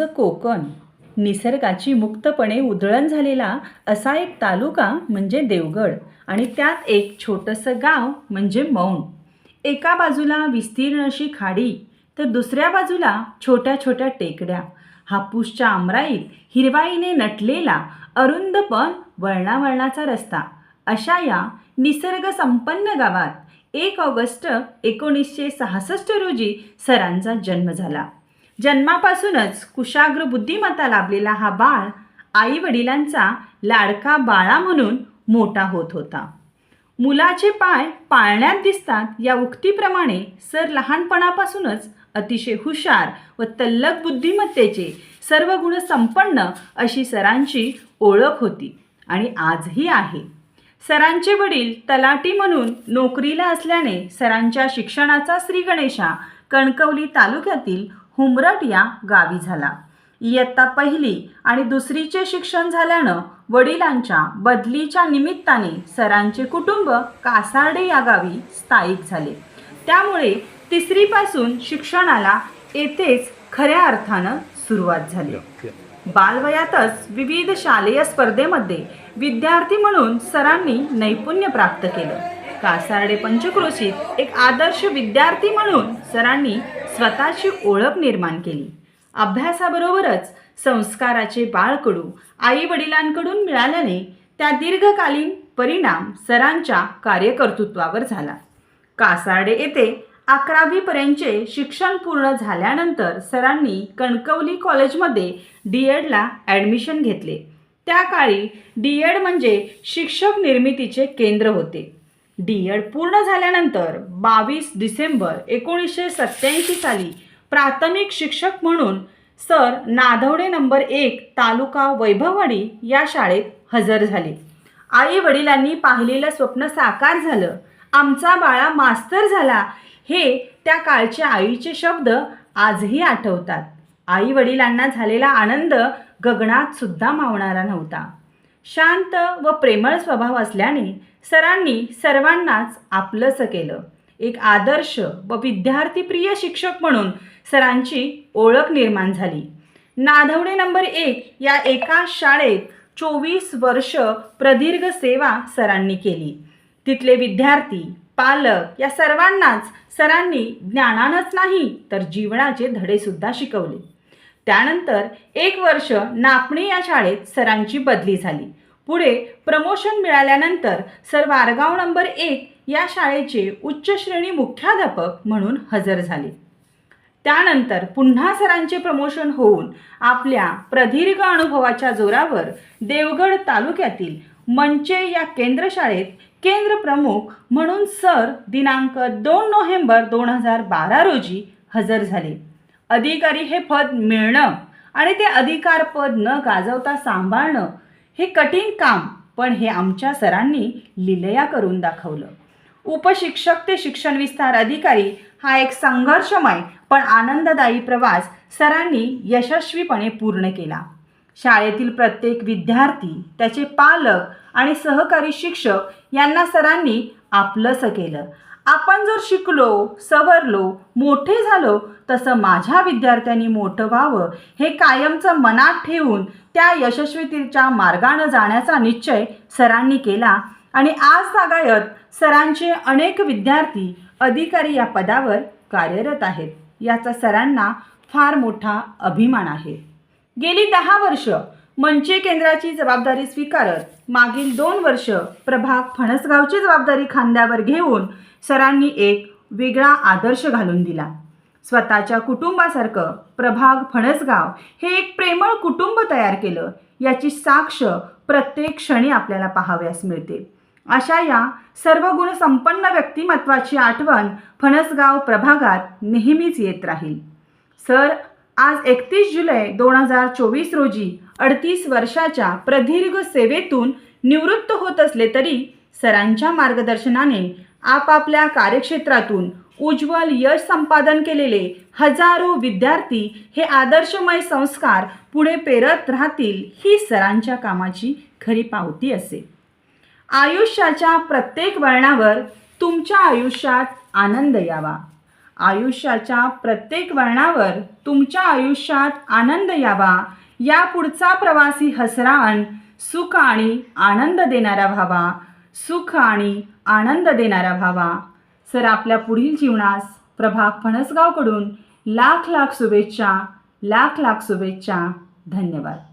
आमचं कोकण. निसर्गाची मुक्तपणे उधळण झालेला असा एक तालुका म्हणजे देवगड आणि त्यात एक छोटंसं गाव म्हणजे मौन. एका बाजूला विस्तीर्ण अशी खाडी तर दुसऱ्या बाजूला छोट्या छोट्या टेकड्या. हापूसच्या आमराईत हिरवाईने नटलेला अरुंद पण वळणावळणाचा रस्ता. अशा या निसर्गसंपन्न गावात एक ऑगस्ट एकोणीसशे सहासष्ट रोजी सरांचा जन्म झाला. जन्मापासूनच कुशाग्र बुद्धिमत्ता लाभलेला हा बाळ आई वडिलांचा लाडका बाळा म्हणून मोठा होत होता. मुलाचे पाय पाळण्यात दिसतात या उक्तीप्रमाणे सर लहानपणापासूनच अतिशय हुशार व तल्लक बुद्धिमत्तेचे सर्व गुण संपन्न अशी सरांची ओळख होती आणि आजही आहे. सरांचे वडील तलाटी म्हणून नोकरीला असल्याने सरांच्या शिक्षणाचा श्रीगणेशा कणकवली तालुक्यातील हुमरट या गावी झाला. इयत्ता पहिली आणि दुसरीचे शिक्षण झाल्यानं वडिलांच्या बदलीच्या निमित्ताने सरांचे कुटुंब कासार्डे या गावी स्थायिक झाले. त्यामुळे तिसरीपासून शिक्षणाला येथेच खऱ्या अर्थानं सुरुवात झाली. बालवयातच विविध शालेय स्पर्धेमध्ये विद्यार्थी म्हणून सरांनी नैपुण्य प्राप्त केलं. कासार्डे पंचक्रोशीत एक आदर्श विद्यार्थी म्हणून सरांनी स्वतःची ओळख निर्माण केली. अभ्यासाबरोबरच संस्काराचे बाळकडू आई वडिलांकडून मिळाल्याने त्या दीर्घकालीन परिणाम सरांच्या कार्यकर्तृत्वावर झाला. कासार्डे येथे अकरावीपर्यंतचे शिक्षण पूर्ण झाल्यानंतर सरांनी कणकवली कॉलेजमध्ये डी एडला ॲडमिशन घेतले. त्या काळी डी एड म्हणजे शिक्षक निर्मितीचे केंद्र होते. डी एड पूर्ण झाल्यानंतर बावीस डिसेंबर एकोणीसशे सत्याऐंशी साली प्राथमिक शिक्षक म्हणून सर नाधवडे नंबर एक तालुका वैभववाडी या शाळेत हजर झाले. आई वडिलांनी पाहिलेलं स्वप्न साकार झालं. आमचा बाळा मास्तर झाला हे त्या काळच्या आईचे शब्द आजही आठवतात. आई वडिलांना झालेला आनंद गगनात सुद्धा मावणारा नव्हता. शांत व प्रेमळ स्वभाव असल्याने सरांनी सर्वांनाच आपलंसं केलं. एक आदर्श व विद्यार्थीप्रिय शिक्षक म्हणून सरांची ओळख निर्माण झाली. नाधवडे नंबर एक या एका शाळेत चोवीस वर्ष प्रदीर्घ सेवा सरांनी केली. तिथले विद्यार्थी पालक या सर्वांनाच सरांनी ज्ञानानंच नाही तर जीवनाचे धडेसुद्धा शिकवले. त्यानंतर एक वर्ष नापणे या शाळेत सरांची बदली झाली. पुढे प्रमोशन मिळाल्यानंतर सर वारगाव नंबर एक या शाळेचे उच्च श्रेणी मुख्याध्यापक म्हणून हजर झाले. त्यानंतर पुन्हा सरांचे प्रमोशन होऊन आपल्या प्रदीर्घ अनुभवाच्या जोरावर देवगड तालुक्यातील मंचे या केंद्रशाळेत केंद्र प्रमुख म्हणून सर दिनांक दोन नोव्हेंबर दोन हजार बारा रोजी हजर झाले. अधिकारी हे पद मिळणं आणि ते अधिकार पद न गाजवता सांभाळणं हे कठीण काम पण हे आमच्या सरांनी लिलया करून दाखवलं. उपशिक्षक ते शिक्षण विस्तार अधिकारी हा एक संघर्षमय पण आनंददायी प्रवास सरांनी यशस्वीपणे पूर्ण केला. शाळेतील प्रत्येक विद्यार्थी त्याचे पालक आणि सहकारी शिक्षक यांना सरांनी आपलंसं केलं. आपण जर शिकलो सवरलो मोठे झालो तसं माझ्या विद्यार्थ्यांनी मोठं व्हावं हे कायमचं मनात ठेवून त्या यशस्वीतीच्या मार्गानं जाण्याचा निश्चय सरांनी केला. आणि आज तागायत सरांचे अनेक विद्यार्थी अधिकारी या पदावर कार्यरत आहेत. याचा सरांना फार मोठा अभिमान आहे. गेली दहा वर्ष मंचे केंद्राची जबाबदारी स्वीकारत मागील दोन वर्ष प्रभाग फणसगावची जबाबदारी खांद्यावर घेऊन सरांनी एक वेगळा आदर्श घालून दिला. स्वतःच्या कुटुंबासारखं प्रभाग फणसगाव हे एक प्रेमळ कुटुंब तयार केलं याची साक्ष प्रत्येक क्षणी आपल्याला पाहाव्यास मिळते. अशा या सर्व गुणसंपन्न व्यक्तिमत्वाची आठवण फणसगाव प्रभागात नेहमीच येत राहील. सर आज एकतीस जुलै दोन हजार चोवीस रोजी अडतीस वर्षाच्या प्रदीर्घ सेवेतून निवृत्त होत असले तरी सरांच्या मार्गदर्शनाने आपापल्या कार्यक्षेत्रातून उज्ज्वल यश संपादन केलेले हजारो विद्यार्थी हे आदर्शमय संस्कार पुढे पेरत राहतील ही सरांच्या कामाची खरी पावती असे. आयुष्याच्या प्रत्येक वळणावर तुमच्या आयुष्यात आनंद यावा. आयुष्याच्या प्रत्येक वळणावर तुमच्या आयुष्यात आनंद यावा. या पुढचा प्रवासी हसरान सुख आणि आनंद देणारा व्हावा. सुख आणि आनंद देणारा व्हावा. सर आपल्या पुढील जीवनास प्रभाग फणसगावकडून लाख लाख शुभेच्छा लाख लाख शुभेच्छा. धन्यवाद.